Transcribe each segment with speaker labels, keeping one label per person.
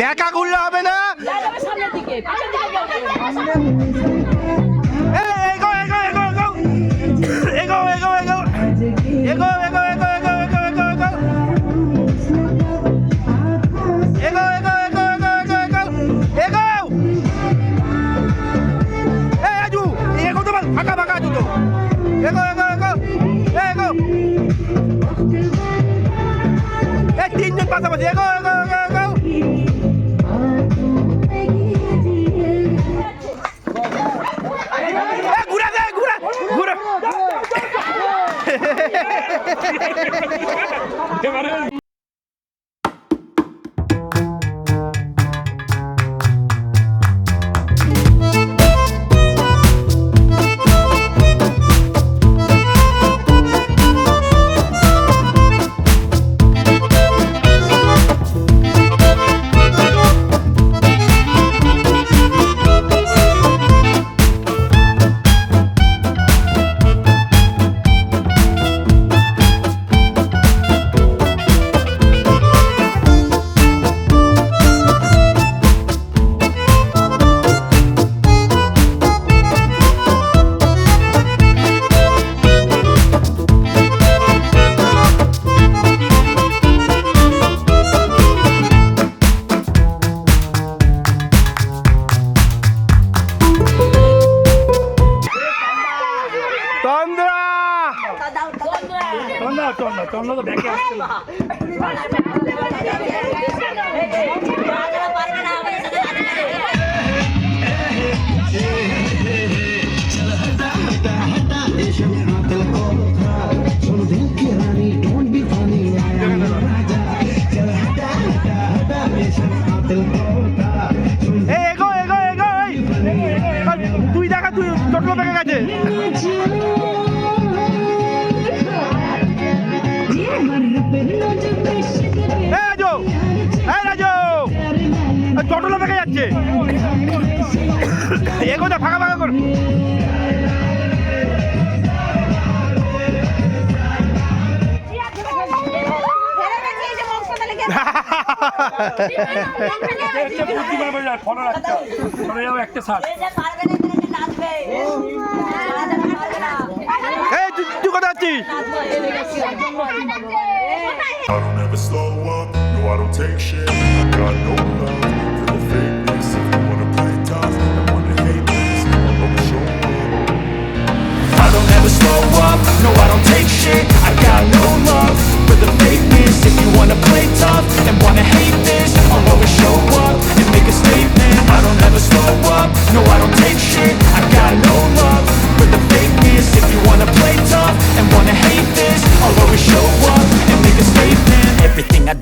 Speaker 1: দেখা ঘুরলে হবে না ফাঁকা ফাঁকা pasa, Matías? ¡Go, go, go, go! তোমরা তো ব্যাকে আসছিল दिल को টোটলো বেঁকে যাচ্ছে এগোতে ফাঁকা ফাঁকা করো তুই কোথায় আছিস
Speaker 2: I don't ever slow up, no, I don't take shit. I got no love.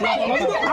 Speaker 3: Yeah.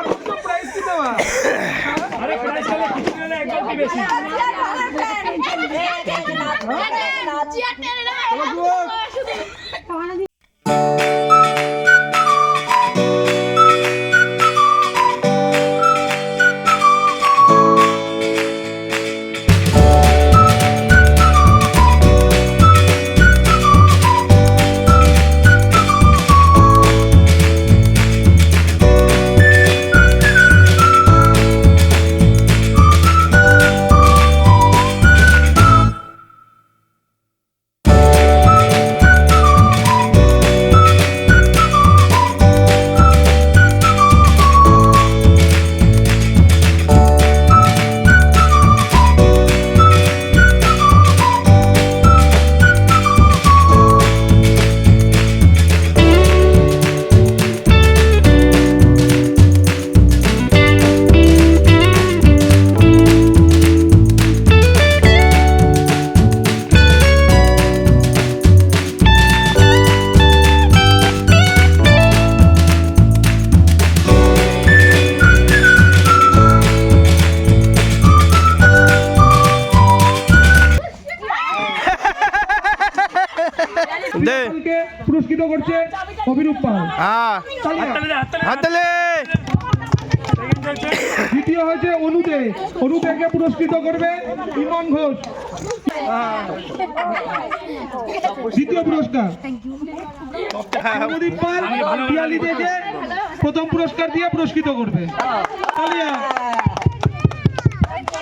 Speaker 4: পুরস্কৃত করছে অভিরূপ পাল।
Speaker 1: হ্যাঁ
Speaker 4: দ্বিতীয় হয়েছে অনুদে অনুদেকে পুরস্কৃত করবে ইমন ঘোষ। দ্বিতীয় পুরস্কার। অনুদীপ পাল পিয়ালি প্রথম পুরস্কার দিয়ে পুরস্কৃত করবে।